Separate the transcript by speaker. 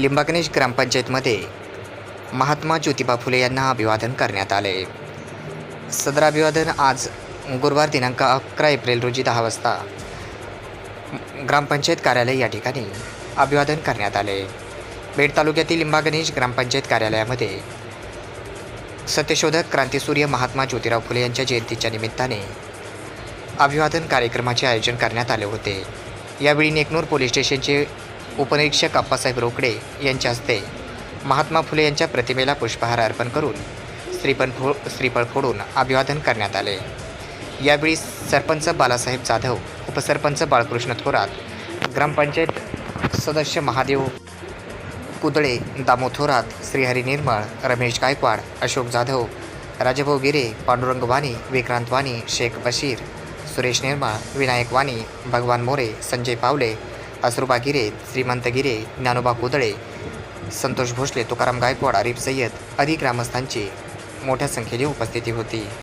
Speaker 1: लिंबागणेश ग्रामपंचायतमध्ये महात्मा ज्योतिबा फुले यांना अभिवादन करण्यात आले. सदर अभिवादन आज गुरुवार दिनांक अकरा एप्रिल रोजी दहा वाजता ग्रामपंचायत कार्यालय या ठिकाणी अभिवादन करण्यात आले. बेड तालुक्यातील लिंबागणेश ग्रामपंचायत कार्यालयामध्ये सत्यशोधक क्रांतीसूर्य महात्मा ज्योतिराव फुले यांच्या जयंतीच्या निमित्ताने अभिवादन कार्यक्रमाचे आयोजन करण्यात आले होते. यावेळी नेकनूर पोलीस स्टेशनचे उपनिरीक्षक अप्पासाहेब रोकडे यांच्या हस्ते महात्मा फुले यांच्या प्रतिमेला पुष्पहार अर्पण करून श्रीपण फो श्रीफळ फोडून अभिवादन करण्यात आले. यावेळी सरपंच बालासाहेब जाधव उपसरपंच बाळकृष्ण थोरात ग्रामपंचायत सदस्य महादेव कुदळे दामो थोरात श्रीहरी निर्मळ रमेश गायकवाड अशोक जाधव राजभाऊ गिरे पांडुरंग वाणी विक्रांत वाणी शेख बशीर सुरेश निर्मळ विनायक वाणी भगवान मोरे संजय पावले असरुबा गिरे श्रीमंत गिरे ज्ञानोबा कुदळे संतोष भोसले तुकाराम गायकवाड आरिफ सय्यद आदी ग्रामस्थांची मोठ्या संख्येने उपस्थिती होती.